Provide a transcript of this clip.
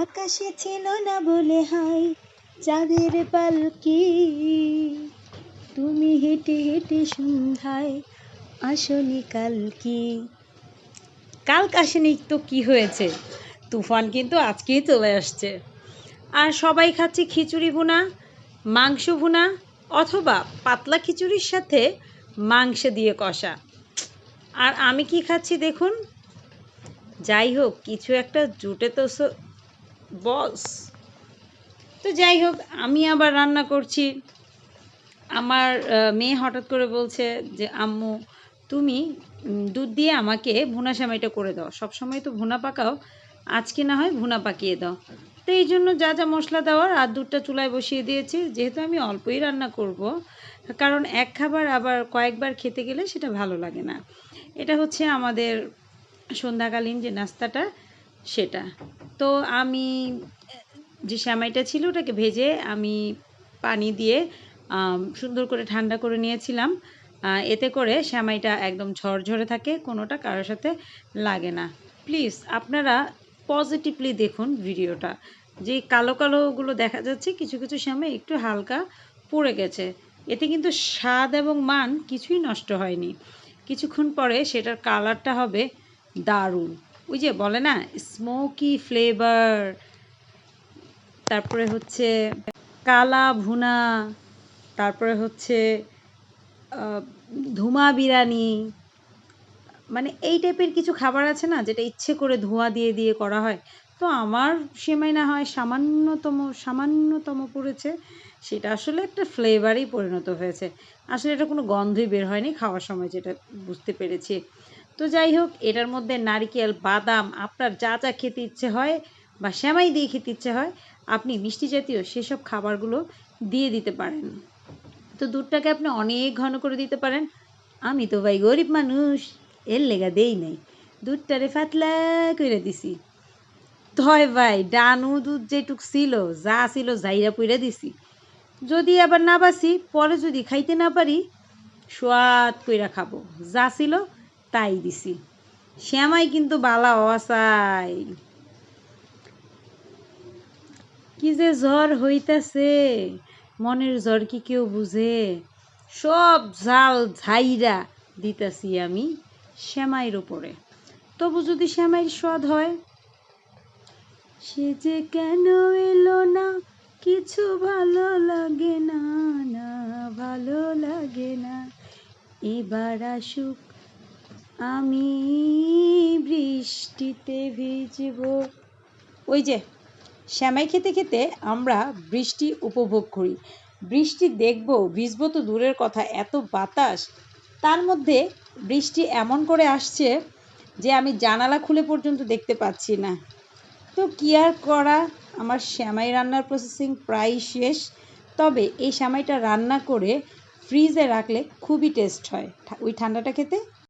আকাশে ছিল না বলে হাই, চাঁদের পালকি। তুমি হেঁটে হেঁটে সন্ধ্যায় আসনি কাল কালকে আসেনি তো কি হয়েছে? তুফান কিন্তু আজকেই চলে আসছে। আর সবাই খাচ্ছে খিচুড়ি ভুনা, মাংস ভুনা, অথবা পাতলা খিচুড়ির সাথে মাংস দিয়ে কষা। আর আমি কি খাচ্ছি দেখুন? যাই হোক, কিছু একটা জুটে তো বস। তো যাই হোক, আমি আবার রান্না করছি। আমার মেয়ে হঠাৎ করে বলছে যে, আম্মু, তুমি দুধ দিয়ে আমাকে ভুনা সেমাইটা করে দাও। সব সময় তো ভুনা পাকাও। আজকে না হয় ভুনা পাকিয়ে দাও। তো এই জন্য যা যা মশলা দেওয়ার, আর দুধটা চুলায় বসিয়ে দিয়েছি। যেহেতু আমি অল্পই রান্না করব, কারণ এক খাবার আবার কয়েকবার খেতে গেলে সেটা ভালো লাগে না। এটা হচ্ছে আমাদের সন্ধ্যাকালীন যে নাস্তাটা, সেটা। তো আমি, যে সেমাইটা ছিল ওটাকে ভেজে আমি পানি দিয়ে সুন্দর করে ঠান্ডা করে নিয়েছিলাম। এতে করে সেমাইটা একদম ঝরঝরে থাকে, কোনোটা কারোর সাথে লাগে না। প্লিজ, আপনারা পজিটিভলি দেখুন ভিডিওটা। যে কালো কালোগুলো দেখা যাচ্ছে, কিছু কিছু সেমাই একটু হালকা পড়ে গেছে। এতে কিন্তু স্বাদ এবং মান কিছুই নষ্ট হয়নি। কিছুক্ষণ পরে সেটার কালারটা হবে দারুণ। ওই যে বলে না স্মোকি ফ্লেভার তারপরে হচ্ছে কালা ভুনা, তারপরে হচ্ছে ধুমা বিরিয়ানি মানে এই টাইপের কিছু খাবার আছে না, যেটা ইচ্ছে করে ধোঁয়া দিয়ে দিয়ে করা হয়। তো আমার সেমাই না হয় সামান্যতম সামান্যতম পড়েছে, সেটা আসলে একটা ফ্লেভারেই পরিণত হয়েছে। আসলে এটা কোনো গন্ধই বের হয়নি খাওয়ার সময়, যেটা বুঝতে পেরেছি। তো যাই হোক, এটার মধ্যে নারিকেল, বাদাম, আপনার যা যা খেতে ইচ্ছে হয় বা শ্যামাই দিয়ে খেতে ইচ্ছে হয়, আপনি মিষ্টি জাতীয় সেসব খাবারগুলো দিয়ে দিতে পারেন। তো দুধটাকে আপনি অনেক ঘন করে দিতে পারেন। আমি তো ভাই গরিব মানুষ, এর লেগা দেই নাই। দুধটারে ফাতলা করে দিছি। তয় ভাই, ডানু দুধ যেটুক ছিল, যা ছিল জাইরা পুইরা দিছি। যদি আবার না বাসি, পরে যদি খাইতে না পারি, সোয়াদ কইরা খাব। যা ছিল তাই দিছি। শ্যামাই কিন্তু বালা অসাই। কি যে জ্বর হইতাছে, মনের জ্বর কি কেউ বুঝে? সব ঝাল ঝাইরা দিতাছি আমি শ্যামাইয়ের উপরে। তবু যদি শ্যামাইয়ের স্বাদ হয়? সে যে কেন এলো না, কিছু ভালো লাগে না না ভালো লাগে না। এবার আসুক আমি বৃষ্টিতে ভিজবো। ওই যে, শ্যামাই খেতে খেতে আমরা বৃষ্টি উপভোগ করি। বৃষ্টি দেখব, ভিজবো তো দূরের কথা, এত বাতাস। তার মধ্যে বৃষ্টি এমন করে আসছে যে আমি জানালা খুলে পর্যন্ত দেখতে পাচ্ছি না। তো কি আর করা? আমার শ্যামাই রান্নার প্রসেসিং প্রায় শেষ। তবে এই শ্যামাইটা রান্না করে ফ্রিজে রাখলে খুবই টেস্ট হয়। ওই ঠান্ডাটা খেতে?